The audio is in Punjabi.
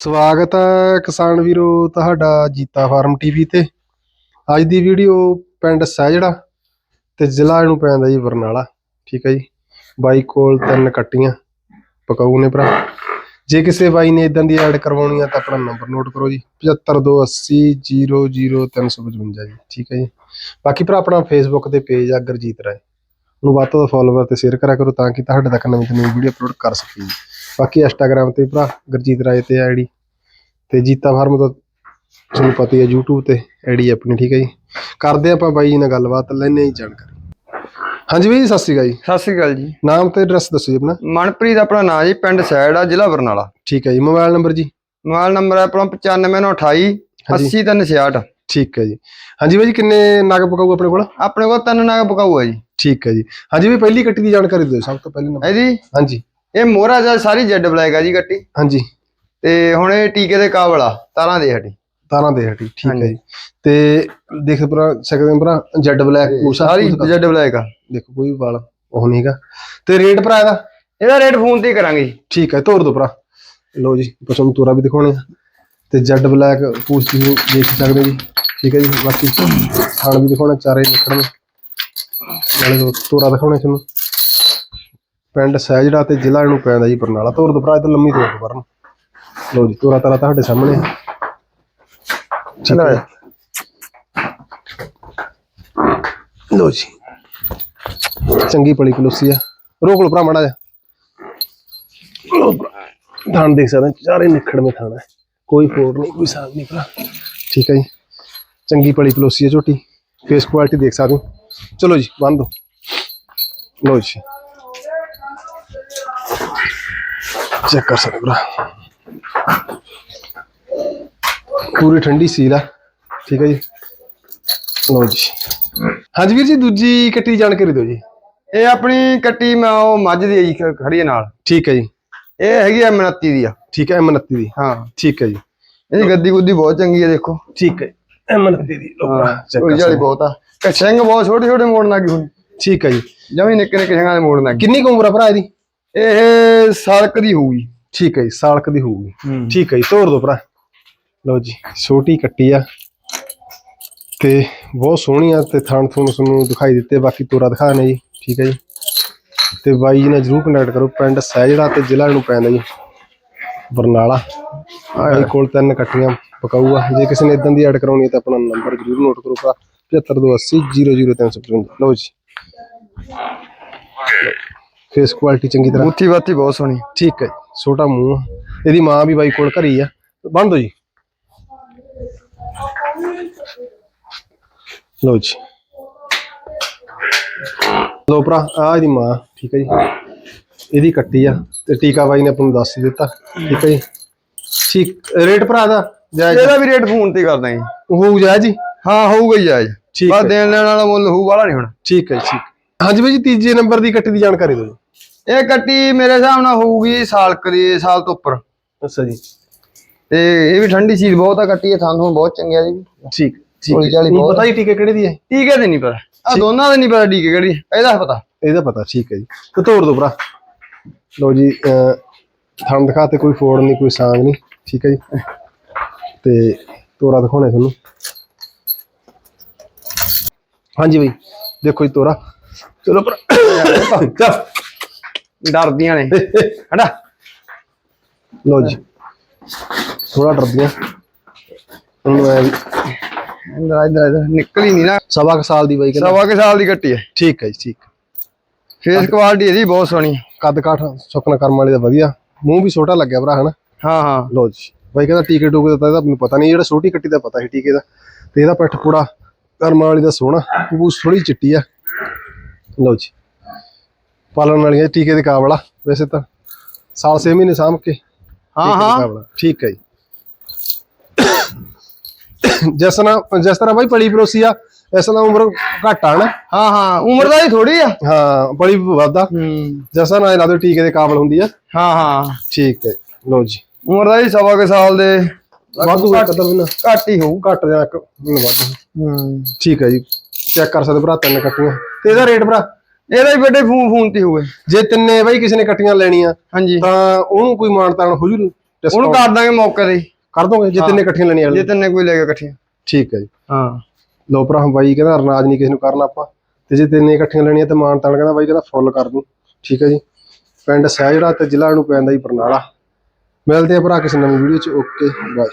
ਸਵਾਗਤ ਹੈ ਕਿਸਾਨ ਵੀਰੋ ਤੁਹਾਡਾ ਜੀਤਾ ਫਾਰਮ ਟੀਵੀ ਤੇ। ਅੱਜ ਦੀ ਵੀਡੀਓ ਪਿੰਡ ਸਹਿਜੜਾ ਤੇ ਜ਼ਿਲ੍ਹਾ ਇਹਨੂੰ ਪੈਂਦਾ ਜੀ ਬਰਨਾਲਾ। ਠੀਕ ਹੈ ਜੀ। ਬਾਈ ਕੋਲ ਤਿੰਨ ਕੱਟੀਆਂ ਪਕਾਊ ਨੇ ਭਰਾ। ਜੇ ਕਿਸੇ ਬਾਈ ਨੇ ਇਦਾਂ ਦੀ ਐਡ ਕਰਵਾਉਣੀ ਆ ਤਾਂ ਆਪਣਾ ਨੰਬਰ ਨੋਟ ਕਰੋ ਜੀ। 7528000355 ਜੀ। ਠੀਕ ਹੈ ਜੀ। ਬਾਕੀ ਭਰਾ ਆਪਣਾ ਫੇਸਬੁੱਕ ਤੇ ਪੇਜ ਆ ਗੁਰਜੀਤ ਰਾਏ। ਨੂੰ ਵੱਧ ਤੋਂ ਵੱਧ ਫੋਲੋਵਰ ਤੇ ਸ਼ੇਅਰ ਕਰਿਆ ਕਰੋ ਤਾਂ ਕਿ ਤੁਹਾਡੇ ਤੱਕ ਨਵੀਂ ਤੋਂ ਨਵੀਂ ਵੀਡੀਓ ਅਪਲੋਡ ਕਰ ਸਕੀਏ। ਬਾਕੀ ਇੰਸਟਾਗ੍ਰam ਤੇ ਭਰਾ ਗੁਰਜੀਤ ਰਾਏ ਤੇ ਆਈਡੀ ਤੇ ਜੀਤਾ ਫਾਰਮ ਤਾਂ ਤੁਹਾਨੂੰ ਪਤਾ ਹੀ ਹੈ YouTube ਤੇ ਆਈਡੀ ਆਪਣੀ ਠੀਕ ਹੈ ਜੀ? ਕਰਦੇ ਆਪਾਂ ਬਾਈ ਜੀ ਨਾਲ ਗੱਲਬਾਤ ਲੈਣੇ ਹੀ ਜਾਣਕਾਰੀ। ਹਾਂਜੀ ਬਾਈ ਜੀ ਸਤਿ ਸ਼੍ਰੀ ਅਕਾਲ ਜੀ। ਸਤਿ ਸ੍ਰੀ ਅਕਾਲ ਜੀ। ਨਾਮ ਤੇ ਐਡਰੈਸ ਦੱਸੋ ਜੀ ਆਪਣਾ। ਮਨਪ੍ਰੀਤ ਆਪਣਾ ਨਾਂ ਜੀ ਪਿੰਡ ਸੈੜ ਆ ਜ਼ਿਲ੍ਹਾ ਬਰਨਾਲਾ। ਠੀਕ ਹੈ ਜੀ ਮੋਬਾਈਲ ਨੰਬਰ ਜੀ? ਮੋਬਾਈਲ ਨੰਬਰ ਹੈ ਆਪਣਾ 95928 ਹਾਂਜੀ। 80366 ਠੀਕ ਹੈ ਜੀ। ਹਾਂਜੀ ਬਾਈ ਜੀ ਕਿੰਨੇ ਨਗ ਪਕਾਊ ਆਪਣੇ ਕੋਲ? ਆਪਣੇ ਕੋਲ ਤਿੰਨ ਨਾਗ ਪਕਾਊ ਆ ਜੀ। ਠੀਕ ਹੈ ਜੀ। ਹਾਂਜੀ ਵੀ ਪਹਿਲੀ ਕੱਟੀ ਦੀ ਜਾਣਕਾਰੀ ਦਿਓ ਸਭ ਤੋਂ ਪਹਿਲੇ ਨੰਬਰ। ਇਹਦੀ? ਹਾਂਜੀ। ਇਹ ਮੋਹਰਾ ਜਾਂ ਸਾਰੀ ਜੈਡ ਬਲੈਕ ਆ ਜੀ ਗੱਟੀ। ਹਾਂਜੀ। ਤੇ ਹੁਣ ਇਹ ਟੀਕੇ ਦੇ ਕਾਬਲ ਆ ਤਾਰਾਂ ਦੇ ਹਟੀ। ਤਾਰਾਂ ਦੇ ਹਟੀ ਠੀਕ ਹੈ। ਜੀ। ਤੇ ਦੇਖ ਭਰਾ ਸਕਦੇ ਹੋ ਭਰਾ ਜੈਡ ਬਲੈਕ ਪੂਸਾ। ਸਾਰੀ ਜੈਡ ਬਲੈਕ ਆ। ਦੇਖੋ ਕੋਈ ਵੀ ਵਾਲ ਉਹ ਨਹੀਂਗਾ ਤੇ ਰੇਟ ਭਰਾ ਇਹਦਾ? ਇਹਦਾ ਰੇਟ ਫੋਨ ਤੇ ਕਰਾਂਗੇ ਜੀ। ਠੀਕ ਹੈ ਤੋਰ ਦੋ ਭਰਾ। ਲਓ ਜੀ ਪਸੰਦ ਤੋਰਾ ਵੀ ਦਿਖਾਉਣੇ ਆ। ਤੇ ਜੈਡ ਬਲੈਕ ਪੂਛ ਤੁਸੀਂ ਦੇਖ ਸਕਦੇ ਜੀ। ਠੀਕ ਹੈ ਜੀ ਬਾਕੀ ਥਾਣ ਵੀ ਦਿਖਾਉਣਾ ਚਾਰੇ ਨਿਕੜਨ ਨਾਲੇ ਉਹ ਤੋਰਾ ਦਿਖਾਉਣੇ ਤੁਹਾਨੂੰ। ਪਿੰਡ ਸਹਿਜੜਾ ਤੇ ਜ਼ਿਲ੍ਹਾ ਇਹਨੂੰ ਪੈਂਦਾ ਜੀ ਬਰਨਾਲਾ। ਤੋਰ ਦੋ ਭਰਾ, ਇਹ ਲੰਮੀ ਤੋਰ ਦੋ ਪਰਨ ਲੋ ਜੀ, ਤੋਰਾ ਤਾਰਾ ਤੁਹਾਡੇ ਸਾਹਮਣੇ ਚਲੋ ਲੋ ਜੀ। ਚੰਗੀ ਪਲੀ ਕਲੋਸੀ ਆ। ਰੋਕ ਲੋ ਭਰਾ, ਮੜਾ ਜਾ ਥਾਣ ਦੇਖ ਸਕਦੇ ਚਾਰੇ ਨਿਖੜ ਮੇ ਥਾਣਾ। ਕੋਈ ਫੋੜ ਨਹੀਂ, ਕੋਈ ਸਾਗ ਨਹੀਂ ਭਰਾ। ਠੀਕ ਹੈ ਜੀ। ਚੰਗੀ ਪਲੀ ਕਲੋਸੀ ਆ ਝੋਟੀ। ਫੇਸ ਕੁਆਲਿਟੀ ਦੇਖ ਸਕਦੇ ਚਲੋ ਜੀ, ਬੰਦ ਦੋ ਲੋ ਜੀ। ਚੈੱਕ ਕਰ ਸਕਦੇ ਭਰਾ। ਪੂਰੀ ਠੰਡੀ ਸੀਲ ਆ। ਠੀਕ ਹੈ ਜੀ। ਲਓ ਜੀ। ਹਾਂਜੀ ਵੀਰ ਜੀ ਦੂਜੀ ਕੱਟੀ ਜਾਣਕਾਰੀ ਦਿਓ ਜੀ। ਇਹ ਆਪਣੀ ਕੱਟੀ ਮੈਂ ਉਹ ਮੱਝ ਦੀ ਆ ਜੀ ਖ- ਖੜੀ ਨਾਲ। ਠੀਕ ਹੈ ਜੀ। ਇਹ ਹੈਗੀ ਐ 29 ਦੀ ਆ। ਠੀਕ ਹੈ M29 ਦੀ। ਹਾਂ। ਠੀਕ ਹੈ ਜੀ। ਇਹਦੀ ਗੱਦੀ ਗੁੱਦੀ ਬਹੁਤ ਚੰਗੀ ਆ ਦੇਖੋ। ਠੀਕ ਹੈ M29 ਦੀ ਲਓ ਚੈੱਕ ਕਰ ਜਾਲੀ ਬਹੁਤ ਆ। ਕਿ ਬਹੁਤ ਛੋਟੇ ਛੋਟੇ ਮੋੜਨ ਲੱਗੀ ਹੁਣ ਠੀਕ ਹੈ ਜੀ। ਜਮੀ ਨਿੱਕੇ ਨਿੱਕੇ ਸਿੰਘਾਂ ਦੇ ਮੋੜਨ ਕਿੰਨੀ ਕੁ ਉਮਰ ਆ ਭਰਾ ਇਹਦੀ? ਇਹ ਸੜਕ ਦੀ ਹੋਊਗੀ। ਠੀਕ ਹੈ ਜੀ ਸਾਲਕ ਦੀ ਹੋਊਗੀ। ਠੀਕ ਹੈ ਜੀ ਤੋੜ ਦੋ ਭਰਾ। ਲਓ ਜੀ ਛੋਟੀ ਕੱਟੀ ਆ। ਤੇ ਬਹੁਤ ਸੋਹਣੀ ਆ ਤੇ ਥਣ ਥੁਣ ਤੁਹਾਨੂੰ ਦਿਖਾਈ ਦਿੱਤੇ ਬਾਕੀ ਤੋਰਾ ਦਿਖਾ ਨੇ ਜੀ। ਠੀਕ ਹੈ ਜੀ। ਤੇ ਬਾਈ ਜੀ ਨਾਲ ਜਰੂਰ ਕੰਟੈਕਟ ਕਰੋ ਪਿੰਡ ਸਹਿਜੜਾ ਤੇ ਜ਼ਿਲ੍ਹਾ ਨੂੰ ਪੈਂਦਾ ਜੀ। ਬਰਨਾਲਾ। ਬਾਈ ਕੋਲ ਤਿੰਨ ਕੱਟੀਆਂ ਪਕਾਊ ਆ ਜੇ ਕਿਸੇ ਨੇ ਇਦਾਂ ਦੀ ਐਡ ਕਰਾਉਣੀ ਹੈ ਤਾਂ ਆਪਣਾ ਨੰਬਰ ਜਰੂਰ ਨੋਟ ਕਰੋ ਭਰਾ। 7528000355 ਲਓ ਜੀ। ਫੇਸ ਕੁਆਲਿਟੀ ਚੰਗੀ ਤਰ੍ਹਾਂ। ਬੂਥੀ ਬਾਤੀ ਬਹੁਤ ਸੋਹਣੀ। ਠੀਕ ਹੈ ਜੀ, ਛੋਟਾ ਮੂੰਹ। ਇਹਦੀ ਮਾਂ ਵੀ ਬਾਈ ਕੋਲ ਘਰੀ ਆ। ਬੰਦ ਦੋ ਜੀ। ਲਓ ਜੀ। ਲਓ ਭਰਾ ਆ ਇਹਦੀ ਮਾਂ ਠੀਕ ਹੈ ਜੀ। ਇਹਦੀ ਕੱਟੀ ਆ ਤੇ ਟੀਕਾ ਬਾਈ ਨੇ ਆਪਾਂ ਨੂੰ ਦੱਸ ਦਿੱਤਾ। ਠੀਕ ਹੈ ਜੀ। ਠੀਕ ਰੇਟ ਭਰਾ ਦਾ? ਜਾਇਜ਼ ਇਹਦਾ ਵੀ ਰੇਟ ਫੋਨ ਤੇ ਕਰ ਦਾਂਗੇ ਹੋਊ ਜਾਇਜ਼ ਜੀ ਹਾਂ ਹੋਊਗਾ ਹੀ ਜਾਇਜ਼। ਠੀਕ ਬਸ ਦੇਣ ਲੈਣ ਵਾਲਾ ਮੁੱਲ ਹੋਊ ਵਾਲਾ ਨਹੀਂ ਹੁਣ। ਠੀਕ ਹੈ ਜੀ, ਠੀਕ। ਹਾਂਜੀ ਬਾਈ ਜੀ ਤੀਜੇ ਨੰਬਰ ਦੀ ਕੱਟੀ ਦੀ ਜਾਣਕਾਰੀ ਦਿਓ। ਜੀ ਇਹ ਕੱਟੀ ਮੇਰੇ ਹਿਸਾਬ ਨਾਲ ਹੋਊਗੀ ਸਾਲ ਕਰੀ ਸਾਲ ਤੋਂ ਉੱਪਰ। ਅੱਛਾ ਜੀ। ਤੇ ਇਹ ਵੀ ਠੰਡੀ ਚੀਜ਼ ਬਹੁਤ ਆ ਕੱਟੀ ਇਹ ਥਾਂ ਥੂੰ ਬਹੁਤ ਚੰਗਿਆ ਜੀ। ਠੀਕ ਠੀਕ। ਨਹੀਂ ਪਤਾ ਹੀ ਟੀਕੇ ਕਿਹੜੇ ਦੀ ਹੈ? ਟੀਕੇ ਤੇ ਨਹੀਂ ਪਤਾ। ਆ ਦੋਨਾਂ ਦੇ ਨਹੀਂ ਪਤਾ ਟੀਕੇ ਕਿਹੜੀ ਇਹਦਾ ਪਤਾ। ਇਹਦਾ ਪਤਾ ਠੀਕ ਹੈ ਜੀ। ਤੇ ਤੋੜ ਦੋ ਭਰਾ। ਲਓ ਜੀ ਥਣ ਦਿਖਾ ਤੇ ਕੋਈ ਫੋੜ ਨਹੀਂ ਕੋਈ ਸਾਂਗ ਨਹੀਂ ਠੀਕ ਹੈ ਜੀ। ਤੇ ਤੋਰਾ ਦਿਖਾਉਣੇ ਤੁਹਾਨੂੰ। ਹਾਂਜੀ ਬਈ ਦੇਖੋ ਜੀ ਤੋਰਾ। ਚਲੋ ਭਰਾ। ਚੱਲ। ਡਰਦੀਆਂ ਨੇ। ਹਟਾ ਲਓ ਜੀ। ਥੋੜਾ ਡਰਦੀਆਂ। ਉਹਨੂੰ ਐ ਇੰਦਰ ਇੰਦਰ ਇੰਦਰ ਨਿਕਲੀ ਨਹੀਂ ਨਾ। ਸਵਾ ਕੁ ਸਾਲ ਦੀ ਬਾਈ ਕਹਿੰਦਾ ਸਵਾ ਕੇ ਸਾਲ ਦੀ ਕੱਟੀ ਹੈ। ਠੀਕ ਹੈ ਜੀ ਠੀਕ। ਫੇਸ ਕੁਆਲਿਟੀ ਇਹਦੀ ਬਹੁਤ ਸੋਹਣੀ। ਕੱਦ ਕਾਠ ਸੁੱਕਣਾ ਕਰਮ ਵਾਲੇ ਦਾ ਵਧੀਆ। ਮੂੰਹ ਵੀ ਛੋਟਾ ਲੱਗਿਆ ਭਰਾ ਹਨਾ? ਹਾਂ ਹਾਂ। ਲੋ ਜੀ। ਬਾਈ ਕਹਿੰਦਾ ਟੀਕੇ ਟੂਕੇ ਦਾ ਤਾਂ ਇਹਦਾ ਮੈਨੂੰ ਪਤਾ ਨਹੀਂ ਜਿਹੜਾ ਛੋਟੀ ਕੱਟੀ ਦਾ ਪਤਾ ਸੀ ਟੀਕੇ ਦਾ। ਤੇ ਇਹਦਾ ਪਿੱਠ ਪੂੜਾ ਕਰਮਾਂ ਵਾਲੀ ਦਾ ਸੋਹਣਾ। ਉਹ ਥੋੜੀ ਚਿੱਟੀ ਆ। ਲੋ ਜੀ। ਪਾਲਣ ਵਾਲੀਆਂ ਟੀਕੇ ਦੇ ਕਾਬਲਾ ਵੈਸੇ ਤਾਂ ਸਾਲ 6 ਮਹੀਨੇ ਸਾਂਭ ਕੇ ਹਾਂ ਦੇ ਹਾਂ। ਠੀਕ ਹੈ ਜੀ। ਜਿਸ ਤਰ੍ਹਾਂ ਜਿਸ ਤਰ੍ਹਾਂ ਬਾਈ ਪਲੀ ਪਰੋਸੀ ਆ ਇਸ ਤਰ੍ਹਾਂ ਉਮਰ ਘੱਟ ਆ ਨਾ। ਹਾਂ ਹਾਂ ਉਮਰ ਦਾ ਹੀ ਥੋੜੀ ਆ। ਹਾਂ ਪਲੀ ਵੱਧਦਾ। ਜਿਸ ਤਰ੍ਹਾਂ ਇਹ ਲਾ ਦਿਓ ਟੀਕੇ ਦੇ ਕਾਬਲ ਹੁੰਦੀ ਆ। ਹਾਂ ਹਾਂ। ਠੀਕ ਹੈ ਲੋ ਜੀ। ਉਮਰ ਦਾ ਹੀ ਸਵਾ ਕੇ ਸਾਲ ਦੇ ਵਾਧੂ ਇੱਕ ਅੱਧਾ ਮਹੀਨਾ। ਘੱਟ ਹੀ ਹੋਊ ਘੱਟ ਜਾਂ ਇੱਕ ਵੱਧ ਹੂੰ ਠੀਕ ਹੈ ਜੀ। ਚੈੱਕ ਕਰ ਸਕਦੇ ਭਰਾ ਤਿੰਨ ਕੱਟੀਆਂ। ਤੇ ਇਹਦਾ ਰੇਟ ਭਰਾ? ਇਹਦਾ ਹੀ ਵੱਡੇ ਫੋਨ ਫੋਨ ਤੇ ਹੋਵੇ। ਜੇ ਤਿੰਨੇ ਬਾਈ ਕਿਸੇ ਨੇ ਕੱਟੀਆਂ ਲੈਣੀਆਂ ਹਾਂਜੀ। ਤਾਂ ਉਹਨੂੰ ਕੋਈ ਮਾਨਤਾਨ ਹੋ ਜੂ ਉਹਨੂੰ ਕਰ ਦਾਂਗੇ ਮੌਕੇ ਤੇ। ਕਰ ਦੋਗੇ ਜੇ ਤਿੰਨੇ ਇਕੱਠੀਆਂ ਲੈਣੀਆਂ ਜੇ ਤੈਨੇ ਕੋਈ ਲੈ ਕੇ ਇਕੱਠੀਆਂ। ਠੀਕ ਹੈ ਜੀ। ਹਾਂ। ਲੋ ਭਰਾ ਬਾਈ ਕਹਿੰਦਾ ਅਰਨਾਜ ਨਹੀਂ ਕਿਸੇ ਨੂੰ ਕਰਨਾ ਆਪਾਂ। ਤੇ ਜੇ ਤਿੰਨੇ ਇਕੱਠੀਆਂ ਲੈਣੀਆਂ ਤੇ ਮਾਨ ਤਾਨ ਕਹਿੰਦਾ ਬਾਈ ਕਹਿੰਦਾ ਫੁੱਲ ਕਰ ਦੂੰ। ਠੀਕ ਹੈ ਜੀ। ਪਿੰਡ ਸਹਿਜੜਾ ਤੇ ਜ਼ਿਲ੍ਹਾ ਨੂੰ ਪੈਂਦਾ ਜੀ ਬਰਨਾਲਾ। ਮਿਲਦੇ ਆ ਭਰਾ ਕਿਸੇ ਨਵੀਂ ਵੀਡੀਓ ਚ। Okay bye.